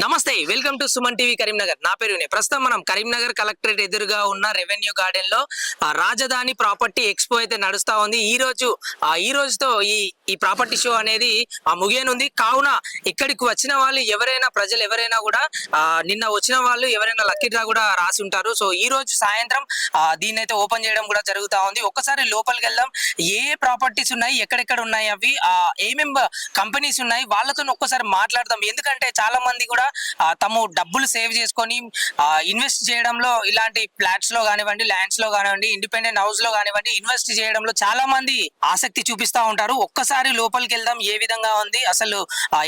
నమస్తే welcome to Suman TV Karimnagar. నా పేరు ప్రస్తుతం మనం కరీంనగర్ కలెక్టరేట్ ఎదురుగా ఉన్న రెవెన్యూ గార్డెన్లో రాజధాని ప్రాపర్టీ ఎక్స్పో అయితే నడుస్తా ఉంది. ఈ రోజు ఆ ఈ రోజుతో ఈ ఈ ప్రాపర్టీ షో అనేది ఆ ముగియనుంది. కావున ఇక్కడికి వచ్చిన వాళ్ళు ఎవరైనా ప్రజలు ఎవరైనా కూడా ఆ, నిన్న వచ్చిన వాళ్ళు ఎవరైనా లక్కీ డ్రా కూడా రాసి ఉంటారు. సో ఈ రోజు సాయంత్రం దీన్ని అయితే ఓపెన్ చేయడం కూడా జరుగుతా ఉంది. ఒక్కసారి లోపలికి వెళ్దాం. ఏ ప్రాపర్టీస్ ఉన్నాయి? ఎక్కడెక్కడ ఉన్నాయి అవి? ఏమేమి ఏమేం కంపెనీస్ ఉన్నాయి? వాళ్ళతో ఒక్కసారి మాట్లాడదాం. ఎందుకంటే చాలా మంది కూడా తమ డబ్బులు సేవ్ చేసుకొని ఇన్వెస్ట్ చేయడంలో ఇలాంటి ఫ్లాట్స్లో కానివ్వండి ల్యాండ్స్లో కానివ్వండి ఇండిపెండెంట్ హౌస్లో కానివ్వండి ఇన్వెస్ట్ చేయడంలో చాలా మంది ఆసక్తి చూపిస్తా ఉంటారు. ఒక్కసారి లోపలికి వెళ్దాం ఏ విధంగా ఉంది అసలు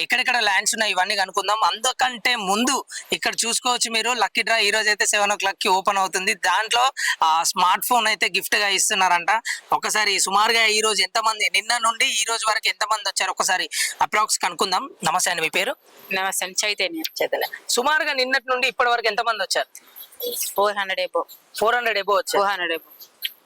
ఎక్కడెక్కడ ల్యాండ్స్ ఉన్నాయి ఇవన్నీ కనుక్కుందాం. అందుకంటే ముందు ఇక్కడ చూసుకోవచ్చు మీరు లక్కీ డ్రా ఈ రోజు అయితే సెవెన్ ఓ క్లాక్కి ఓపెన్ అవుతుంది. దాంట్లో ఆ స్మార్ట్ ఫోన్ అయితే గిఫ్ట్గా ఇస్తున్నారంట. ఒకసారి సుమారుగా ఈ రోజు ఎంత మంది నిన్న నుండి ఈ రోజు వరకు ఎంత మంది వచ్చారు? ఒకసారి అప్రాక్స్ కనుక్కుందాం. నమస్తే అండి మీ పేరు? నమస్తే చైతన్య. చైతన్య. సుమారుగా నిన్నటి నుండి ఇప్పటి వరకు ఎంత మంది వచ్చారు? Four hundred above four hundred above వచ్చారు. ఫోర్ హండ్రెడ్ ఎబో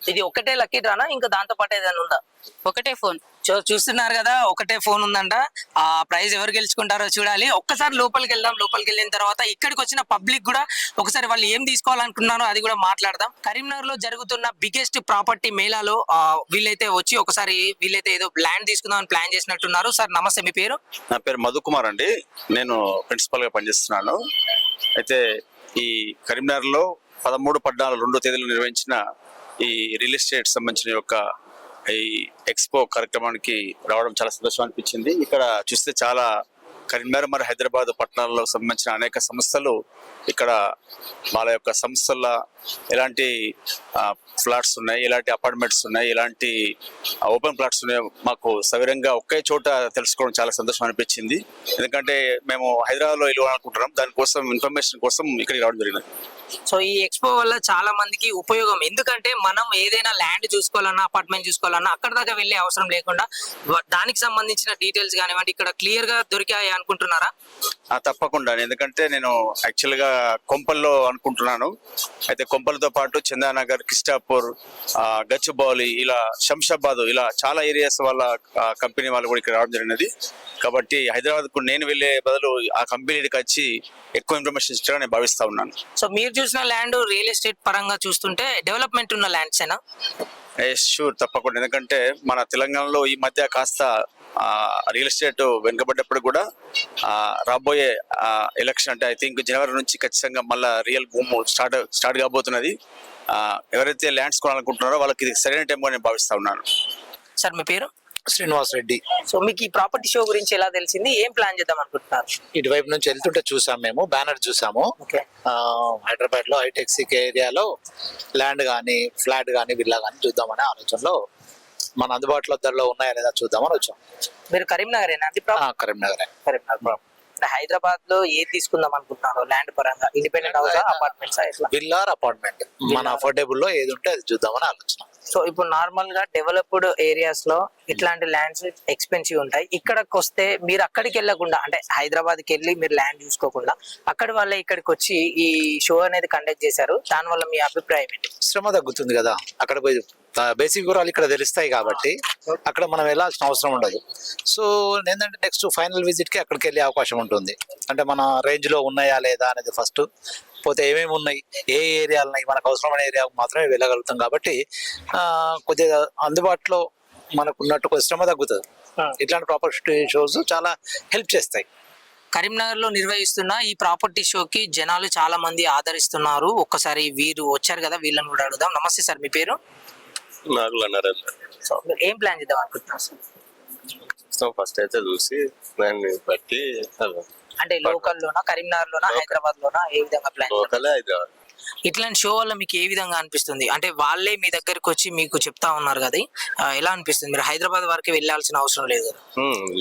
ఇది ఒకటే లక్కీ డ్రానా? ఇంకా దాంతో పాటు ఏదైనా ఉందా? ఒకటే ఫోన్. చూ- చూస్తున్నారు కదా ఒకటే ఫోన్ ఉందంట. ఆ ప్రైజ్ ఎవరు గెలుచుకుంటారో చూడాలి. ఒక్కసారి లోపలికి వెళ్దాం. లోపలికి వెళ్ళిన తర్వాత ఇక్కడికి వచ్చిన పబ్లిక్ కూడా ఒకసారి వాళ్ళు ఏం తీసుకోవాలనుకున్నారో అది కూడా మాట్లాడదాం. కరీంనగర్లో జరుగుతున్న బిగ్గెస్ట్ ప్రాపర్టీ మేళాలో వీళ్ళైతే వచ్చి ఒకసారి వీళ్ళైతే ఏదో ల్యాండ్ తీసుకుందామని ప్లాన్ చేసినట్టున్నారు. సార్ నమస్తే మీ పేరు? నా పేరు మధుకుమార్ అండి. నేను ప్రిన్సిపల్గా పనిచేస్తున్నాను. అయితే ఈ కరీంనగర్లో పదమూడు పద్నాలుగు రెండో తేదీలు నిర్వహించిన ఈ రియల్ ఎస్టేట్ సంబంధించిన యొక్క ఈ ఎక్స్పో కార్యక్రమానికి రావడం చాలా సంతోషం అనిపించింది. ఇక్కడ చూస్తే చాలా కరీంనగర్ మరి హైదరాబాద్ పట్టణాల్లో సంబంధించిన అనేక సంస్థలు ఇక్కడ వాళ్ళ యొక్క సంస్థల ఎలాంటి ఫ్లాట్స్ ఉన్నాయి ఎలాంటి అపార్ట్మెంట్స్ ఉన్నాయి ఎలాంటి ఓపెన్ ఫ్లాట్స్ ఉన్నాయి మాకు సవిరంగా ఒకే చోట తెలుసుకోవడం చాలా సంతోషం అనిపించింది. ఎందుకంటే మేము హైదరాబాద్లో ఇల్లు అనుకుంటున్నాం దానికోసం ఇన్ఫర్మేషన్ కోసం ఇక్కడికి రావడం జరిగింది. సో ఈ ఎక్స్పో వల్ల చాలా మందికి ఉపయోగం. ఎందుకంటే మనం ఏదైనా ల్యాండ్ చూసుకోవాలన్నా అపార్ట్మెంట్ చూసుకోవాలన్నా అక్కడ దాకా వెళ్ళే అవసరం లేకుండా దానికి సంబంధించిన డీటెయిల్స్ కానివ్వండి ఇక్కడ క్లియర్గా దొరికాయి అనుకుంటున్నారా? తప్పకుండా. ఎందుకంటే నేను యాక్చువల్గా కొంపల్లో అనుకుంటున్నాను. అయితే కొంపలతో పాటు చందానగర్ కిస్టాపూర్ గచ్చిబౌలి ఇలా శంషాబాద్ ఇలా చాలా ఏరియాస్ వాళ్ళ కంపెనీ వాళ్ళు కూడా ఇక్కడ రావడం జరిగినది. కాబట్టి హైదరాబాద్కు నేను వెళ్ళే బదులు ఆ కంపెనీకి వచ్చి ఎక్కువ ఇన్ఫర్మేషన్ ఇచ్చారని నేను భావిస్తా ఉన్నాను. సో మీరు చూసిన ల్యాండ్ రియల్ ఎస్టేట్ పరంగా చూస్తుంటే డెవలప్మెంట్ ఉన్న ల్యాండ్స్ ఏనా? షూర్ తప్పకుండా. ఎందుకంటే మన తెలంగాణలో ఈ మధ్య కాస్త రియల్ ఎస్టేట్ వెనుకబడ్డప్పుడు కూడా రాబోయే ఎలక్షన్ అంటే ఐ థింక్ జనవరి నుంచి ఖచ్చితంగా మళ్ళీ రియల్ భూమ్ స్టార్ట్ స్టార్ట్ కాబోతున్నది. ఎవరైతే ల్యాండ్స్ కొనాలనుకుంటున్నారో వాళ్ళకి ఇది సరైన టైం నేను భావిస్తా ఉన్నాను. సార్ మీ పేరు? శ్రీనివాస్ రెడ్డి. సో మీకు ఈ ప్రాపర్టీ షో గురించి ఎలా తెలిసింది? ఏం ప్లాన్ చేద్దాం అనుకుంటున్నారు? ఇటువైపు నుంచి వెళ్తుంటే చూసాం మేము బ్యానర్ చూసాము. హైదరాబాద్లో హైటెక్ సిటీ ఏరియాలో ల్యాండ్ కానీ ఫ్లాట్ కానీ విల్లా కానీ చూద్దామనే ఆలోచనలో మన అందుబాటులో ధరలో ఉన్నాయా లేదా చూద్దామని వచ్చాం. మీరు కరీంనగర్ ఏనా అండి ఆ, కరీంనగర్. కరీంనగర్ హైదరాబాద్లో ఏది తీసుకుందాం అనుకుంటున్నారు? ల్యాండ్ పరంగా independent house apartments villa or apartment. మన అఫోర్డబుల్లో ఏది ఉంటే అది చూద్దామని ఆలోచన. సో ఇప్పుడు నార్మల్గా డెవలప్డ్ ఏరియాస్లో ఇట్లాంటి ల్యాండ్స్ ఎక్స్పెన్సివ్ ఉంటాయి. ఇక్కడికి వస్తే మీరు అక్కడికి వెళ్ళకుండా అంటే హైదరాబాద్కి వెళ్ళి మీరు ల్యాండ్ చూసుకోకుండా అక్కడి వాళ్ళే ఇక్కడికి వచ్చి ఈ షో అనేది కండక్ట్ చేశారు. దాని వల్ల మీ అభిప్రాయం ఏంటి? శ్రమ తగ్గుతుంది కదా. అక్కడ పోయి బేసిక్ వివరాలు ఇక్కడ తెలుస్తాయి కాబట్టి అక్కడ మనం వెళ్ళాల్సిన అవసరం ఉండదు. సో ఏంటంటే నెక్స్ట్ ఫైనల్ విజిట్కి అక్కడికి వెళ్ళే అవకాశం ఉంటుంది. అంటే మన రేంజ్లో ఉన్నాయా లేదా అనేది ఫస్ట్ పోతే ఏమేమి ఉన్నాయి? ఏ ఏరియాలు ఉన్నాయి? మనకు అవసరమైన ఏరియాకు మాత్రమే వెళ్ళగలుగుతాం కాబట్టి ఆ, కొద్దిగా అందుబాటులో మనకు ఉన్నట్టు కొద్ది శ్రమ తగ్గుతుంది. ఇట్లాంటి ప్రాపర్టీ షోస్ చాలా హెల్ప్ చేస్తాయి. కరీంనగర్లో నిర్వహిస్తున్న ఈ ప్రాపర్టీ షోకి జనాలు చాలా మంది ఆదరిస్తున్నారు. ఒక్కసారి వీరు వచ్చారు కదా వీళ్ళని కూడా అడుగుదాం. నమస్తే సార్ మీ పేరు? ఏం ప్లాన్ చేద్దాం అనుకుంటున్నారు సార్? సో ఫస్ట్ అయితే చూసి దాన్ని బట్టి అంటే లోకల్ లోనా కరీంనగర్ లోనా హైదరాబాద్ లోనా ఏ విధంగా ప్లాన్ లోకలే హైదరాబాద్. ఇట్లాంటి షో వల్ల మీకు ఏ విధంగా అనిపిస్తుంది? అంటే వాళ్ళే మీ దగ్గరికి వచ్చి మీకు చెప్తా ఉన్నారు కదా ఎలా అనిపిస్తుంది? మీరు హైదరాబాద్ వరకు వెళ్ళాల్సిన అవసరం లేదు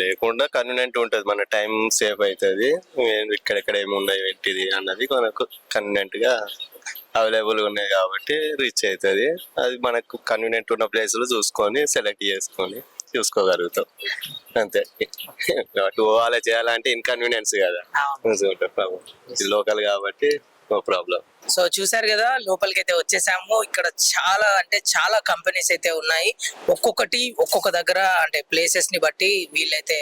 లేకుండా కన్వీనియంట్ ఉంటది. మన టైం సేవ్ అవుతుంది ఇక్కడెక్కడ ఏమి ఉన్నాయి ఏంటిది అన్నది మనకు కన్వీనియంట్గా అవైలబుల్ ఉన్నాయి కాబట్టి రీచ్ అవుతుంది అది మనకు కన్వీనియంట్ ఉన్న ప్లేసులు చూసుకొని సెలెక్ట్ చేసుకొని చూసుకోగలుగుతాం. అంతే. అటు పోవాలి చేయాలంటే ఇన్కన్వీనియన్స్ కదా. లోకల్ కాబట్టి నో ప్రాబ్లం సో చూసారు కదా లోపలికి అయితే వచ్చేసాము. ఇక్కడ చాలా అంటే చాలా కంపెనీస్ అయితే ఉన్నాయి. ఒక్కొక్కటి ఒక్కొక్క దగ్గర అంటే ప్లేసెస్ని బట్టి వీళ్ళైతే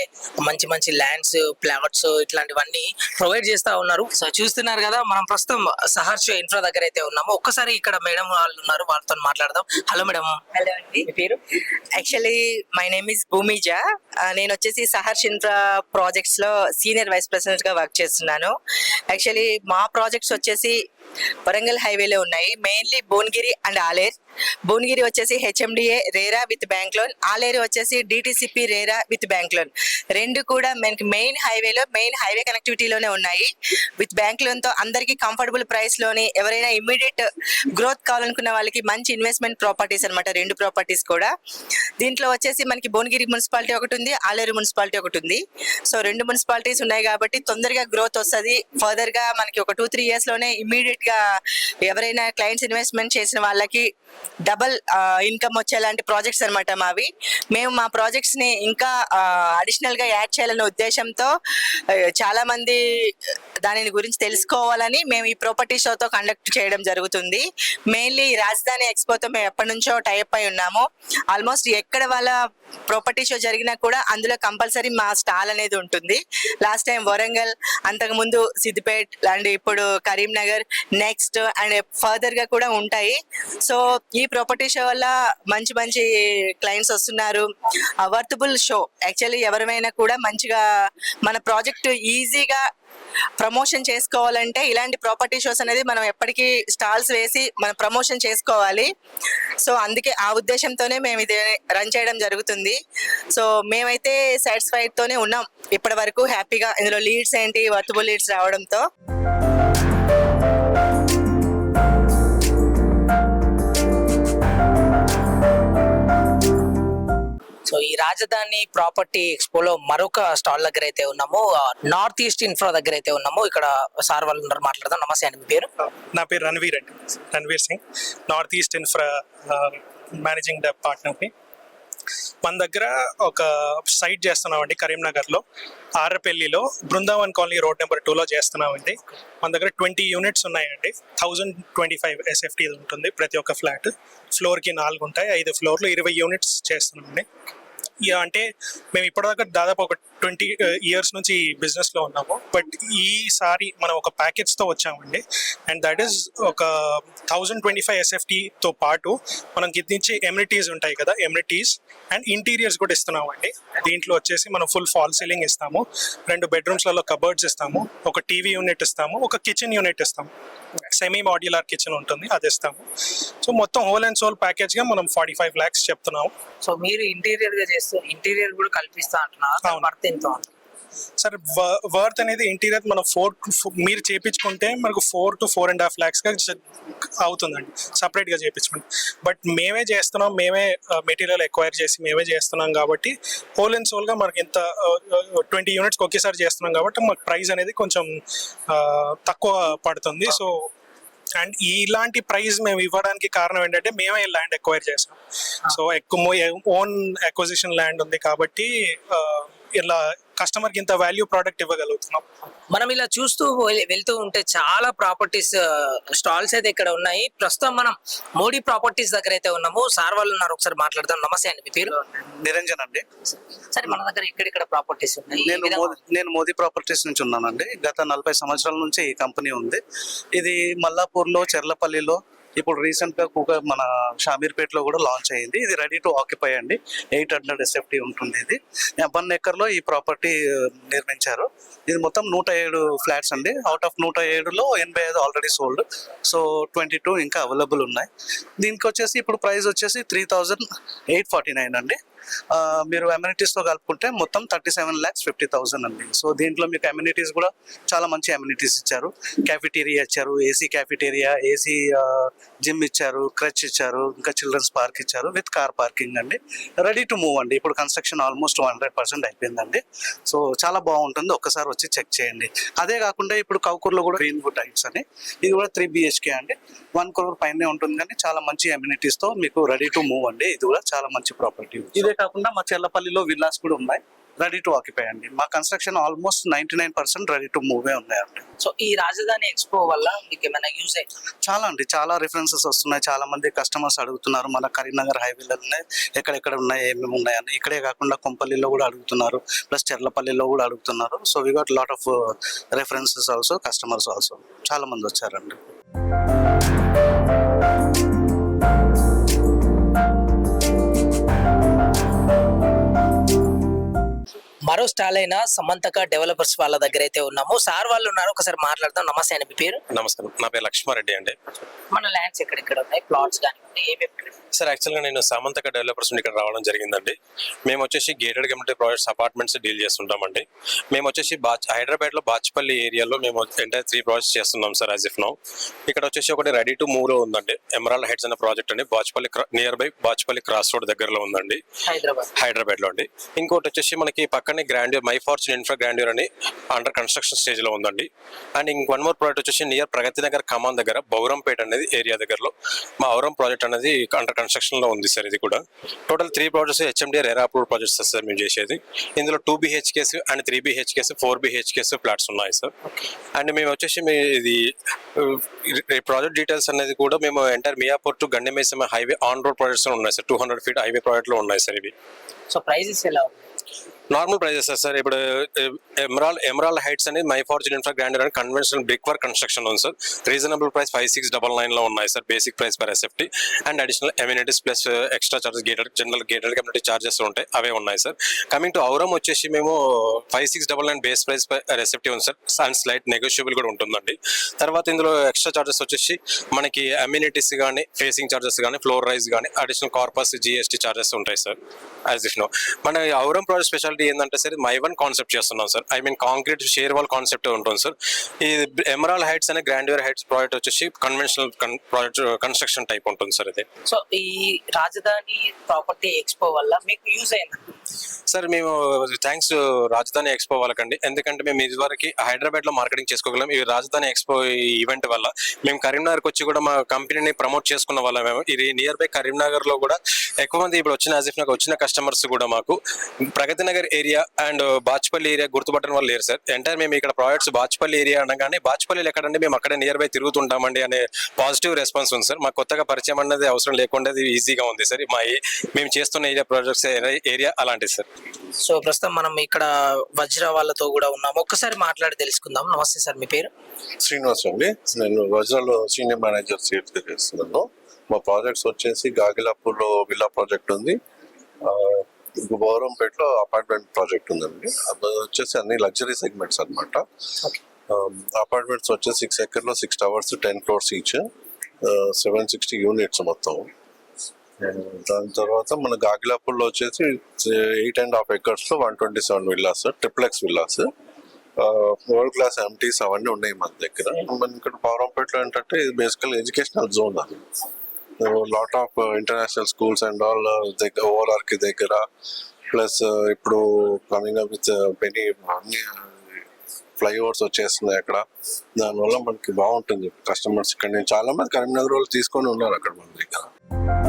మంచి మంచి ల్యాండ్స్ ప్లాట్స్ ఇట్లాంటివన్నీ ప్రొవైడ్ చేస్తా ఉన్నారు. సో చూస్తున్నారు కదా మనం ప్రస్తుతం సహర్ష ఇన్ఫ్రా దగ్గర అయితే ఉన్నాము. ఒక్కసారి ఇక్కడ మేడం వాళ్ళు ఉన్నారు వాళ్ళతో మాట్లాడదాం. Hello madam. హలో అండి. మీ పేరు? Actually my name is Bhumija నేను వచ్చేసి సహర్ష్ ఇన్ఫ్రా ప్రాజెక్ట్స్లో సీనియర్ వైస్ ప్రెసిడెంట్గా వర్క్ చేస్తున్నాను. యాక్చువల్లీ మా ప్రాజెక్ట్స్ వచ్చేసి వరంగల్ హైవేలో ఉన్నాయి. Mainly Bhuvanagiri and Aler. Bhuvanagiri వచ్చేసి HMDA RERA with bank loan. Aleru వచ్చేసి DTCP RERA with bank loan. రెండు కూడా మనకి మెయిన్ హైవేలో మెయిన్ హైవే కనెక్టివిటీలోనే ఉన్నాయి. విత్ బ్యాంక్ లోన్తో అందరికీ కంఫర్టబుల్ ప్రైస్లోని ఎవరైనా ఇమ్మీడియట్ గ్రోత్ కావాలనుకున్న వాళ్ళకి మంచి ఇన్వెస్ట్మెంట్ ప్రాపర్టీస్ అనమాట రెండు ప్రాపర్టీస్ కూడా. దీంట్లో వచ్చేసి మనకి భువనగిరి మున్సిపాలిటీ ఒకటి ఉంది ఆలేరు మున్సిపాలిటీ ఒకటి ఉంది. సో రెండు మున్సిపాలిటీస్ ఉన్నాయి కాబట్టి తొందరగా గ్రోత్ వస్తుంది. ఫర్దర్గా మనకి ఒక టూ త్రీ ఇయర్స్లోనే గా ఎవరైనా క్లయింట్స్ ఇన్వెస్ట్మెంట్ చేసిన వాళ్ళకి డబల్ ఇన్కమ్ వచ్చేలాంటి ప్రాజెక్ట్స్ అన్నమాట మావి. మేము మా ప్రాజెక్ట్స్ని ఇంకా అడిషనల్గా యాడ్ చేయాలనే ఉద్దేశంతో చాలా మంది దానిని గురించి తెలుసుకోవాలని మేము ఈ ప్రాపర్టీ షోతో కండక్ట్ చేయడం జరుగుతుంది. మెయిన్లీ రాజధాని ఎక్స్పోతో మేము ఎప్పటి నుంచో టైప్ అయి ఉన్నాము. ఆల్మోస్ట్ ఎక్కడ వాళ్ళ ప్రాపర్టీ షో జరిగినా కూడా అందులో కంపల్సరీ మా స్టాల్ అనేది ఉంటుంది. లాస్ట్ టైం వరంగల్ అంతకు ముందు సిద్దిపేట్ అండ్ ఇప్పుడు కరీంనగర్ నెక్స్ట్ అండ్ ఫర్దర్గా కూడా ఉంటాయి. సో ఈ ప్రాపర్టీ షో వల్ల మంచి మంచి క్లయింట్స్ వస్తున్నారు. వర్తబుల్ షో యాక్చువల్లీ ఎవరైనా కూడా మంచిగా మన ప్రాజెక్ట్ ఈజీగా ప్రమోషన్ చేసుకోవాలంటే ఇలాంటి ప్రాపర్టీ షోస్ అనేది మనం ఎప్పటికీ స్టాల్స్ వేసి మనం ప్రమోషన్ చేసుకోవాలి. సో అందుకే ఆ ఉద్దేశంతోనే మేము ఇది రన్ చేయడం జరుగుతుంది. సో మేమైతే సాటిస్ఫైడ్ తోనే ఉన్నాం. ఇప్పటి వరకు హ్యాపీగా ఇందులో లీడ్స్ ఏంటి వర్తబుల్ లీడ్స్ రావడంతో. సో ఈ రాజధాని ప్రాపర్టీ ఎక్స్పోలో మరొక స్టాల్ దగ్గర అయితే ఉన్నాము నార్త్ ఈస్ట్ ఇన్ఫ్రా దగ్గర అయితే ఉన్నాము. ఇక్కడ సార్ వాళ్ళు ఉన్నారు మాట్లాడదాం. నమస్తే అండి మీ పేరు? నా పేరు రణవీర్ అండి. Ranveer Singh. North east infra managing the పార్ట్నర్ని మన దగ్గర ఒక సైట్ చేస్తున్నామండి కరీంనగర్లో. ఆరపల్లిలో బృందావన్ కాలనీ రోడ్ నెంబర్ టూలో చేస్తున్నామండి. మన దగ్గర ట్వంటీ యూనిట్స్ ఉన్నాయండి. థౌజండ్ ట్వంటీ ఫైవ్ ఎస్ఎఫ్టీ ఉంటుంది ప్రతి ఒక్క ఫ్లాట్. ఫ్లోర్కి నాలుగు ఉంటాయి ఐదు ఫ్లోర్లు ఇరవై యూనిట్స్ చేస్తున్నామండి. అంటే మేము ఇప్పటిదాకా దాదాపు ఒక ట్వంటీ ఇయర్స్ నుంచి బిజినెస్లో ఉన్నాము. బట్ ఈసారి మనం ఒక ప్యాకేజ్తో వచ్చామండి. అండ్ దట్ ఈస్ ఒక థౌజండ్ ట్వంటీ ఫైవ్ ఎస్ఎఫ్టీతో పాటు మనం నుంచి ఎమ్యూనిటీస్ ఉంటాయి కదా ఎమ్యూనిటీస్ అండ్ ఇంటీరియర్స్ కూడా ఇస్తున్నామండి. దీంట్లో వచ్చేసి మనం ఫుల్ ఫాల్ సీలింగ్ ఇస్తాము. రెండు బెడ్రూమ్స్లలో కబర్డ్స్ ఇస్తాము. ఒక టీవీ యూనిట్ ఇస్తాము. ఒక కిచెన్ యూనిట్ ఇస్తాము. సెమీ మాడ్యులర్ కిచెన్ ఉంటుంది. అది ఇస్తాము. సో మొత్తం హోల్ అండ్ సోల్ ప్యాకేజ్గా మనం ఫార్టీ ఫైవ్ ల్యాక్స్ చెప్తున్నాము. సో మీరు ఇంటీరియర్గా చేస్తూ ఇంటీరియర్ కూడా కల్పిస్తా అంటున్నారు? ఎంత ఉంటుంది? సార్ వర్త్ అనేది ఇంటీరియర్ మనం ఫోర్ మీరు చేపించుకుంటే మనకు four to four and half ల్యాక్స్గా అవుతుందండి. సపరేట్గా చేపించుకుంటే. బట్ మేమే చేస్తున్నాం మేమే మెటీరియల్ ఎక్వైర్ చేసి మేమే చేస్తున్నాం కాబట్టి హోల్ అండ్ సోల్గా మనకి ఇంత ట్వంటీ యూనిట్స్ ఒకేసారి చేస్తున్నాం కాబట్టి మాకు ప్రైస్ అనేది కొంచెం తక్కువ పడుతుంది. సో అండ్ ఇలాంటి ప్రైస్ మేము ఇవ్వడానికి కారణం ఏంటంటే మేమే ల్యాండ్ ఎక్వైర్ చేసాం సో ఎక్కువ ఓన్ అక్విజిషన్ ల్యాండ్ ఉంది కాబట్టి ఇలా కస్టమర్కి ఇంత వాల్యూ ప్రోడక్ట్ ఇవ్వగలుగుతున్నాం? మనం ఇలా చూస్తూ వెళ్తూ ఉంటే చాలా ప్రాపర్టీస్ స్టాల్స్ అయితే ఇక్కడ ఉన్నాయి. ప్రస్తుతం మనం మోడీ ప్రాపర్టీస్ దగ్గర అయితే ఉన్నాము. సార్ వాళ్ళు ఉన్నారు. ఒకసారి మాట్లాడదాం. నమస్తే అండి. మీ పేరు? నిరంజన్ అండి. సరే మన దగ్గర ఎక్కడెక్కడ ప్రాపర్టీస్ ఉన్నాయి? నేను నేను మోదీ ప్రాపర్టీస్ నుంచి ఉన్నానండి. గత నలభై సంవత్సరాల నుంచి ఈ కంపెనీ ఉంది. ఇది మల్లాపూర్లో చెర్లపల్లిలో ఇప్పుడు రీసెంట్గా ఒక మన షామీర్పేటలో కూడా లాంచ్ అయ్యింది ఇది రెడీ టు ఆక్యుపై అండి. ఎయిట్ హండ్రెడ్ ఎస్ఎఫ్టీ ఉంటుంది ఇది. వన్ ఎకర్లో ఈ ప్రాపర్టీ uh, నిర్మించారు. ఇది మొత్తం నూట ఏడు ఫ్లాట్స్ అండి. అవుట్ ఆఫ్ నూట ఏడులో ఎనభై ఐదు already sold so twenty two ఇంకా అవైలబుల్ ఉన్నాయి. దీనికి వచ్చేసి ఇప్పుడు ప్రైస్ వచ్చేసి three thousand eight forty nine అండి. మీరు అమ్యూనిటీస్తో కలుపుకుంటే మొత్తం thirty seven lakhs fifty thousand అండి. సో దీంట్లో మీకు అమ్యూనిటీస్ కూడా చాలా మంచి అమ్యూనిటీస్ ఇచ్చారు. క్యాఫిటేరియా ఇచ్చారు ఏసీ క్యాఫిటేరియా ఏసీ జిమ్ ఇచ్చారు క్రచ్ ఇచ్చారు ఇంకా చిల్డ్రన్స్ పార్క్ ఇచ్చారు విత్ కార్ పార్కింగ్ అండి. రెడీ టు మూవ్ అండి. ఇప్పుడు కన్స్ట్రక్షన్ ఆల్మోస్ట్ హండ్రెడ్ పర్సెంట్ అయిపోయిందండి. సో చాలా బాగుంటుంది. ఒక్కసారి వచ్చి చెక్ చేయండి. అదే కాకుండా ఇప్పుడు కౌకూర్లో కూడా గ్రీన్ వుడ్ హైట్స్ అని. ఇది కూడా త్రీ బిహెచ్కే అండి. వన్ క్రోర్ పైనే ఉంటుంది కానీ చాలా మంచి అమ్యూనిటీస్తో మీకు రెడీ టు మూవ్ అండి. ఇది కూడా చాలా మంచి ప్రాపర్టీ ఇదే కాకుండా మా చెల్లపల్లిలో విల్లాస్ కూడా ఉన్నాయి. రెడీ టు ఆక్యుపై అండి. మా construction almost ninety nine percent ready to move ఉన్నాయండి. సో ఈ రాజధాని ఎక్స్పో వల్ల మీకు ఏమైనా యూజ్ అయింది? చాలా అండి. చాలా రిఫరెన్సెస్ వస్తున్నాయి. చాలా మంది కస్టమర్స్ అడుగుతున్నారు మన కరీంనగర్ హైవేలో ఉన్నాయి ఎక్కడెక్కడ ఉన్నాయి ఏమేమి ఉన్నాయని. ఇక్కడే కాకుండా కొంపల్లిలో కూడా అడుగుతున్నారు. ప్లస్ చెర్లపల్లిలో కూడా అడుగుతున్నారు. So we got lot of references also customers also చాలా మంది వచ్చారండి. మరో స్టాల్ అయిన సమంతక డెవలపర్స్ వాళ్ళ దగ్గర అయితే ఉన్నాము. సార్ వాళ్ళు ఉన్నారు. ఒకసారి మాట్లాడదాం. నమస్తే అండి. మీ పేరు? నమస్కారం. నా పేరు లక్ష్మారెడ్డి అండి. మన ల్యాండ్స్ ఎక్కడెక్కడ ఉన్నాయి? ప్లాట్స్ కానీ ఏమేమి సార్ యాక్చువల్గా నేను సామంతక డెవలపర్స్ నుండి ఇక్కడ రావడం జరిగిందండి. మేము వచ్చేసి gated community projects apartments deal చేస్తుంటామండి. మేము వచ్చేసి బాచ్ హైదరాబాద్లో బాచ్పల్లి ఏరియాలో మేము ఎంటైర్ త్రీ ప్రాజెక్ట్స్ చేస్తున్నాం సార్ యాజ్ ఇఫ్ నౌ ఇక్కడ వచ్చేసి ఒకటి రెడీ టు మూవ్లో ఉందండి. ఎమరాల్డ్ హెడ్స్ అనే ప్రాజెక్ట్ అండి. Bachupally near by Bachupally cross road దగ్గరలో ఉందండి. హైదరాబాద్. హైదరాబాద్లో అండి. ఇంకోటి వచ్చేసి మనకి పక్కనే grandeur my fortune infra grandeur అని అండర్ కన్స్ట్రక్షన్ స్టేజ్లో ఉందండి. అండ్ ఇంక వన్ మోర్ ప్రాజెక్ట్ వచ్చేసి నియర్ ప్రగతి నగర్ కమాన్ దగ్గర బౌరంపేట అనేది ఏరియా దగ్గరలో మా ఔరం ప్రాజెక్ట్ అనేది అండర్ కన్స్ట్రక్షన్లో ఉంది సార్ ఇది కూడా. టోటల్ త్రీ ప్రాజెక్ట్స్ హెచ్ఎండిఆర్ ఎరా అప్రూవ్ ప్రాజెక్ట్స్ సార్ మేము చేసేది. ఇందులో two BHKs and three BHKs four BHKs flats ఉన్నాయి సార్. అండ్ మేము వచ్చేసి మీ ఇది ప్రాజెక్ట్ డీటెయిల్స్ అనేది కూడా మేము enter Miyapur to Gandimaisamma highway on road projects ఉన్నాయి sir. Two hundred feet highway ప్రాజెక్ట్లో ఉన్నాయి సార్ ఇవి. సో ప్రైజెస్ ఎలా నార్మల్ ప్రైజెస్ సార్. ఇప్పుడు ఎమరాల్ ఎమరాల్ హైట్స్ అనేది మై ఫార్చ్యూన్ ఇన్ఫ్రా గ్రాండర్ అని కన్వెన్షనల్ బ్రిక్ వర్క్ కన్స్ట్రక్షన్ ఉంది sir. Reasonable price five six double నైన్లో ఉన్నాయి sir basic price per SFT and additional amenities plus extra charges gated general gated community charges ఉంటాయి అవే ఉన్నాయి sir. Coming to ఔరం వచ్చేసి మేము five six double nine base price రెసిప్టీ ఉంది sir. And slight negotiable కూడా ఉంటుందండి. తర్వాత ఇందులో ఎక్స్ట్రా చార్జెస్ వచ్చేసి మనకి అమ్యూనిటీస్ కానీ ఫేసింగ్ చార్జెస్ కానీ ఫ్లోర్ రైస్ కానీ అడిషనల్ కార్పస్ జిఎస్టీ చార్జెస్ ఉంటాయి సార్ యాజ్ ఇఫ్ నో. మన ఔరం ప్రాజెక్ట్ స్పెషాలిటీ ఏంటంటే సార్ మై వన్ కాన్సెప్ట్ చేస్తున్నాం sir I mean concrete shear wall concept ఉంటుంది సార్ ఈ ఎమరాల్ హైట్స్ అనే గ్రాండ్యూర్ హైట్స్ ప్రాజెక్ట్ వచ్చేసి కన్వెన్షనల్ ప్రాజెక్ట్ కన్స్ట్రక్షన్ టైప్ ఉంటుంది sir ఇది. సో ఈ రాజధాని ప్రాపర్టీ ఎక్స్పో వల్ల మీకు యూజ్ అయింది? సార్ మేము థ్యాంక్స్ రాజధాని ఎక్స్పో వాళ్ళకండి. ఎందుకంటే మేము ఇదివరకు హైదరాబాద్లో మార్కెటింగ్ చేసుకోగలం. ఈ రాజధాని ఎక్స్పో ఈవెంట్ వల్ల మేము కరీంనగర్కి వచ్చి కూడా మా కంపెనీని ప్రమోట్ చేసుకున్న వాళ్ళ మేము ఇది నియర్ బై కరీంనగర్లో కూడా ఎక్కువ మంది ఇప్పుడు వచ్చిన యాజ్ ఇఫ్ నాకు వచ్చిన కస్టమర్స్ కూడా మాకు. Pragathi Nagar area and Bachupally area గుర్తుపట్టడం వాళ్ళు లేరు సార్. ఎంటైర్ మేము ఇక్కడ ప్రాజెక్ట్స్ బాచ్పల్లి ఏరియా అనగానే బాచ్పల్లి ఎక్కడంటే మేము అక్కడే నియర్ బై తిరుగుతుంటామండి అనే పాజిటివ్ రెస్పాన్స్ ఉంది సార్. మాకు కొత్తగా పరిచయం అన్నది అవసరం లేకుండా ఈజీగా ఉంది సార్. మా మేము చేస్తున్న ఏరియా ప్రాజెక్ట్స్ ఏరియా అలాంటిది సార్. సో ప్రస్తుతం మనం ఇక్కడ వజ్ర వాళ్ళతో కూడా ఉన్నాము. ఒక్కసారి మాట్లాడి తెలుసుకుందాం. నమస్తే సార్ మీ పేరు? శ్రీనివాస్ అండి. నేను వజ్రాలో సీనియర్ మేనేజర్ సీట్ చేస్తున్నాను. మా ప్రాజెక్ట్స్ వచ్చేసి గాగిలాపూర్లో విల్లా ప్రాజెక్ట్ ఉంది. ఇంకో బౌరంపేటలో అపార్ట్మెంట్ ప్రాజెక్ట్ ఉందండి. అది వచ్చేసి అన్ని లగ్జరీ సెగ్మెంట్స్ అనమాట అపార్ట్మెంట్స్ వచ్చేసి six ఎకర్లో six towers ten floors each seven sixty units మొత్తం. దాని తర్వాత మన గాగిలాపూర్లో వచ్చేసి eight and half ఎకర్స్లో one twenty seven villas triplex villas world class amenities అవన్నీ ఉన్నాయి మన దగ్గర. మన ఇక్కడ పవరంపేటలో ఏంటంటే ఇది బేసికల్ ఎడ్యుకేషనల్ జోన్ అది. Lot of international schools and all దగ్గర ఓఆర్ఆర్కి దగ్గర. ప్లస్ ఇప్పుడు కమింగ్ అప్ విత్ మెనీ అన్ని ఫ్లైఓవర్స్ వచ్చేస్తున్నాయి అక్కడ. దానివల్ల మనకి బాగుంటుంది. కస్టమర్స్ ఇక్కడ. నేను చాలా మంది కరీంనగర్ వాళ్ళు తీసుకొని ఉన్నారు అక్కడ మన దగ్గర.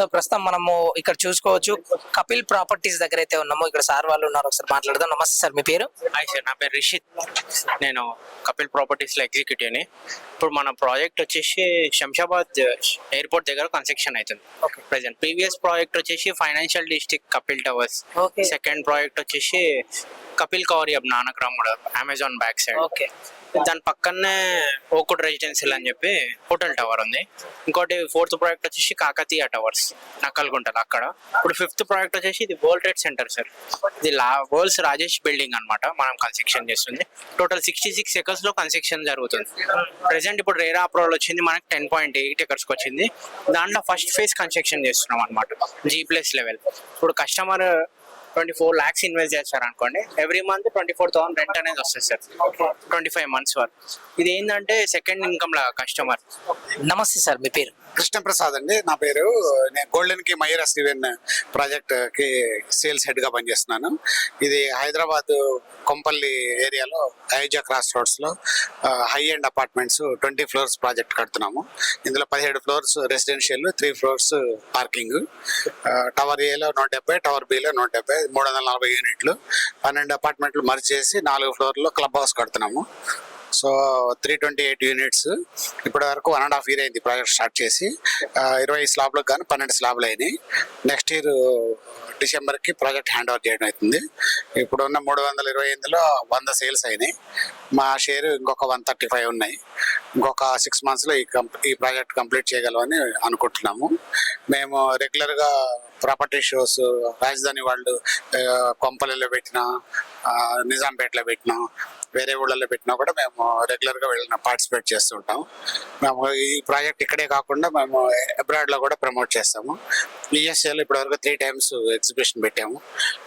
సో ప్రస్తుతం మనము ఇక్కడ చూసుకోవచ్చు. కపిల్ ప్రాపర్టీస్ దగ్గర అయితే ఉన్నాము. ఇక్కడ సార్ వాళ్ళు ఉన్నారు. ఒకసారి మాట్లాడదాం. నమస్తే సార్ మీ పేరు? హాయ్ సార్ నా పేరు రిషిత్. నేను కపిల్ ప్రాపర్టీస్లో ఎగ్జిక్యూటివ్ని ఇప్పుడు మన ప్రాజెక్ట్ వచ్చేసి శంషాబాద్ ఎయిర్పోర్ట్ దగ్గర కన్స్ట్రక్షన్ అవుతుంది. ప్రెసెంట్ ప్రీవియస్ ప్రాజెక్ట్ వచ్చేసి financial district Kapil towers. Second project వచ్చేసి కపిల్ కౌరి అబ్ నానక్రామ్ కూడా అమెజాన్ బ్యాక్ సైడ్ ఓకే. దాని పక్కనే ఓకుడ్ రెసిడెన్షియల్ అని చెప్పి హోటల్ టవర్ ఉంది. ఇంకోటి ఫోర్త్ ప్రాజెక్ట్ వచ్చేసి కాకతీయ టవర్స్ నక్కల్గుంటది అక్కడ. ఇప్పుడు ఫిఫ్త్ ప్రాజెక్ట్ వచ్చేసి ఇది వరల్డ్ ట్రేడ్ సెంటర్ సార్ ఇది లా వరల్డ్స్ రాజేష్ బిల్డింగ్ అన్నమాట మనం కన్స్ట్రక్షన్ చేస్తుంది. టోటల్ సిక్స్టీ సిక్స్ ఎకర్స్లో కన్స్ట్రక్షన్ జరుగుతుంది. ప్రెసెంట్ ఇప్పుడు రేరా అప్రూవల్ వచ్చింది మనకి టెన్ పాయింట్ ఎయిట్ ఎకర్స్ వచ్చింది. దాంట్లో ఫస్ట్ ఫేజ్ కన్స్ట్రక్షన్ చేస్తున్నాం అనమాట జీ ప్లస్ లెవెల్ ఇప్పుడు customer twenty four lakhs invest చేస్తారు అనుకోండి every month twenty four thousand rent అనేది వస్తుంది సార్. ట్వంటీ ఫైవ్ మంత్స్ వరకు. ఇది ఏంటంటే సెకండ్ ఇన్కమ్ లాగా కస్టమర్ నమస్తే సార్ మీ పేరు? కృష్ణప్రసాద్ అండి. నా పేరు. నేను గోల్డెన్కి మయూర స్టీవెన్ ప్రాజెక్ట్కి సేల్స్ హెడ్గా పనిచేస్తున్నాను. ఇది హైదరాబాద్ కొంపల్లి ఏరియాలో Ayodhya cross రోడ్స్లో high end apartments twenty floors project కడుతున్నాము. ఇందులో పదిహేడు floors residential three floors parking tower ఏలో నూట డెబ్బై టవర్ బిలో నూట డెబ్బై మూడు వందల నలభై యూనిట్లు పన్నెండు అపార్ట్మెంట్లు మర్చి చేసి నాలుగు ఫ్లోర్లో club house కడుతున్నాము. So three twenty eight units ఇప్పటి వరకు వన్ అండ్ హాఫ్ ఇయర్ అయింది ప్రాజెక్ట్ స్టార్ట్ చేసి. ఇరవై స్లాబ్లకు కానీ పన్నెండు స్లాబ్లు అయినాయి. నెక్స్ట్ ఇయర్ డిసెంబర్కి ప్రాజెక్ట్ హ్యాండ్ ఓవర్ చేయడం అవుతుంది. ఇప్పుడు ఉన్న మూడు వందల ఇరవై ఎనిమిదిలో వంద సేల్స్ అయినాయి. మా షేర్ ఇంకొక వన్ థర్టీ ఫైవ్ ఉన్నాయి. ఇంకొక సిక్స్ మంత్స్లో ఈ కంప్ ఈ ప్రాజెక్ట్ కంప్లీట్ చేయగలమని అనుకుంటున్నాము. మేము రెగ్యులర్గా ప్రాపర్టీ షోస్ రాజధాని వాళ్ళు కొంపలలో పెట్టిన నిజాంపేటలో పెట్టిన వేరే ఊళ్ళలో పెట్టినా కూడా మేము రెగ్యులర్గా వెళ్ళిన పార్టిసిపేట్ చేస్తుంటాం మేము ఈ ప్రాజెక్ట్ ఇక్కడే కాకుండా మేము అబ్రాడ్లో కూడా ప్రమోట్ చేస్తాము. ఈఎస్ఏలో ఇప్పటివరకు త్రీ టైమ్స్ ఎగ్జిబిషన్ పెట్టాము.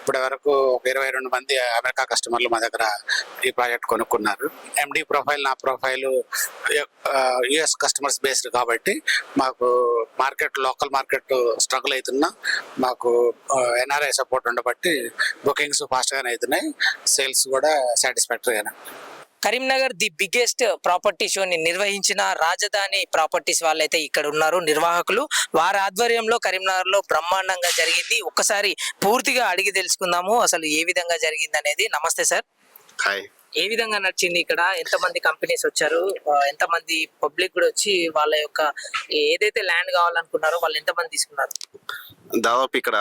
ఇప్పటి వరకు ఒక ఇరవై రెండు మంది అమెరికా కస్టమర్లు మా దగ్గర ఈ ప్రాజెక్ట్ కొనుక్కున్నారు. ఎండి ప్రొఫైల్ నా ప్రొఫైల్ యుఎస్ కస్టమర్స్ బేస్డ్ కాబట్టి మాకు మార్కెట్ లోకల్ మార్కెట్ స్ట్రగుల్ అవుతున్నా మాకు uh, ఎన్ఆర్ఐ సపోర్ట్ ఉండబట్టి బుకింగ్స్ ఫాస్ట్గానే అవుతున్నాయి. సేల్స్ కూడా సాటిస్ఫాక్టరీగానే కరీంనగర్ ది బిగ్గెస్ట్ ప్రాపర్టీ షోని నిర్వహించిన రాజధాని ప్రాపర్టీస్ వాళ్ళైతే ఇక్కడ ఉన్నారు నిర్వాహకులు. వారి ఆధ్వర్యంలో కరీంనగర్లో బ్రహ్మాండంగా జరిగింది. ఒక్కసారి పూర్తిగా అడిగి తెలుసుకుందాము అసలు ఏ విధంగా జరిగింది అనేది. నమస్తే సార్. హాయ్ ఏ విధంగా నడిచింది ఇక్కడ? ఎంతమంది కంపెనీస్ వచ్చారు? ఎంతమంది పబ్లిక్ కూడా వచ్చి వాళ్ళ యొక్క ఏదైతే ల్యాండ్ కావాలనుకున్నారో వాళ్ళు ఎంతమంది తీసుకున్నారు? దాదాపు ఇక్కడ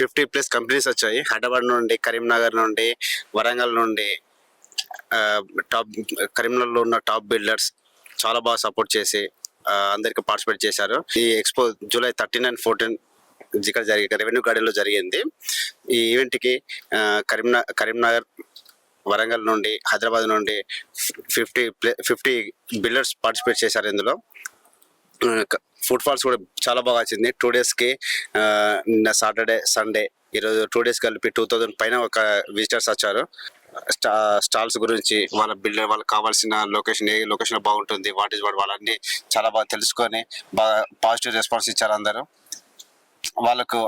ఫిఫ్టీ ప్లస్ కంపెనీస్ వచ్చాయి. హైదరాబాద్ నుండి కరీంనగర్ నుండి వరంగల్ నుండి. టాప్ కరీంనగర్లో ఉన్న టాప్ బిల్డర్స్ చాలా బాగా సపోర్ట్ చేసి అందరికి పార్టిసిపేట్ చేశారు. ఈ expo July thirteen and fourteen ఇక్కడ జరిగి రెవెన్యూ గార్డెన్లో జరిగింది. ఈ ఈవెంట్కి కరీంనగర్ కరీంనగర్ వరంగల్ నుండి హైదరాబాద్ నుండి fifty play fifty builders participate చేశారు ఇందులో. ఫుడ్ ఫాల్స్ కూడా చాలా బాగా వచ్చింది. టూ డేస్కి నిన్న సాటర్డే సండే ఈరోజు టూ డేస్ కలిపి టూ థౌజండ్ పైన ఒక విజిటర్స్ వచ్చారు. స్టా స్టాల్స్ గురించి వాళ్ళ బిల్డర్ వాళ్ళకి కావాల్సిన లొకేషన్ ఏ లొకేషన్ బాగుంటుంది వాట్ ఈస్ వాట్ వాళ్ళన్నీ చాలా బాగా తెలుసుకొని బాగా పాజిటివ్ రెస్పాన్స్ ఇచ్చారు అందరూ. వాళ్ళకు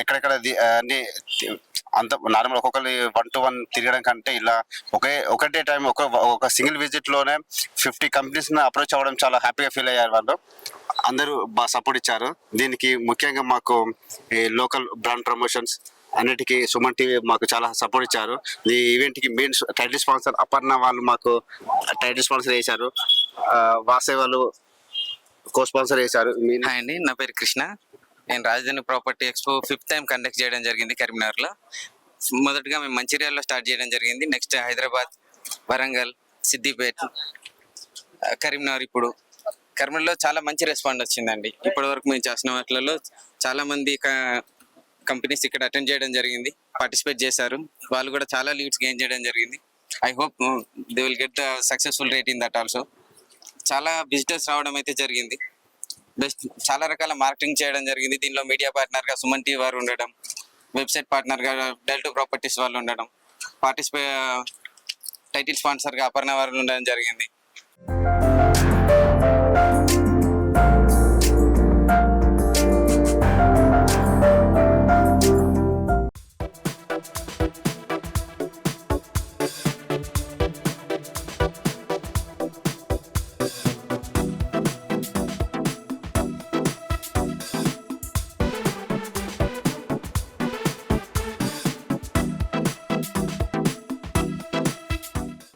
ఎక్కడెక్కడ అన్ని అంత నార్మల్ ఒక్కొక్కరి వన్ టు వన్ తిరగడం కంటే ఇలా ఒకే ఒకటే టైం ఒక ఒక సింగిల్ విజిట్లోనే ఫిఫ్టీ కంపెనీస్ అప్రోచ్ అవ్వడం చాలా హ్యాపీగా ఫీల్ అయ్యారు వాళ్ళు. అందరూ బాగా సపోర్ట్ ఇచ్చారు. దీనికి ముఖ్యంగా మాకు ఈ లోకల్ బ్రాండ్ ప్రమోషన్స్ అన్నిటికీ సుమన్ టీవీ మాకు చాలా సపోర్ట్ ఇచ్చారు. ఈ ఈవెంట్కి మెయిన్ టైటిల్ స్పాన్సర్ అపర్ణ వాళ్ళు మాకు టైటిల్ స్పాన్సర్ చేశారు. ఆ, వాసే వాళ్ళు కో స్పాన్సర్ చేశారు హాయ్ అండి నా పేరు కృష్ణ. నేను Rajdhani property expo fifth time conduct చేయడం జరిగింది కరీంనగర్లో. మొదటగా మేము మంచిర్యాలలో స్టార్ట్ చేయడం జరిగింది. నెక్స్ట్ హైదరాబాద్ వరంగల్ సిద్దిపేట్ కరీంనగర్ ఇప్పుడు. కరీంనగర్లో చాలా మంచి రెస్పాండ్ వచ్చిందండి. ఇప్పటి వరకు మేము చేసిన వాటిలలో చాలా మంది కంపెనీస్ ఇక్కడ అటెండ్ చేయడం జరిగింది పార్టిసిపేట్ చేశారు. వాళ్ళు కూడా చాలా లీడ్స్ గెయిన్ చేయడం జరిగింది. I hope they will get the successful rate in that also. చాలా విజిటర్స్ రావడం అయితే జరిగింది. బెస్ట్ చాలా రకాల మార్కెటింగ్ చేయడం జరిగింది. దీనిలో మీడియా పార్ట్నర్గా సుమన్ టీ వారు ఉండడం వెబ్సైట్ పార్ట్నర్గా డెల్టో ప్రాపర్టీస్ వాళ్ళు ఉండడం పార్టిసిపే టైటిల్ స్పాన్సర్గా అపర్ణ వారు ఉండడం జరిగింది.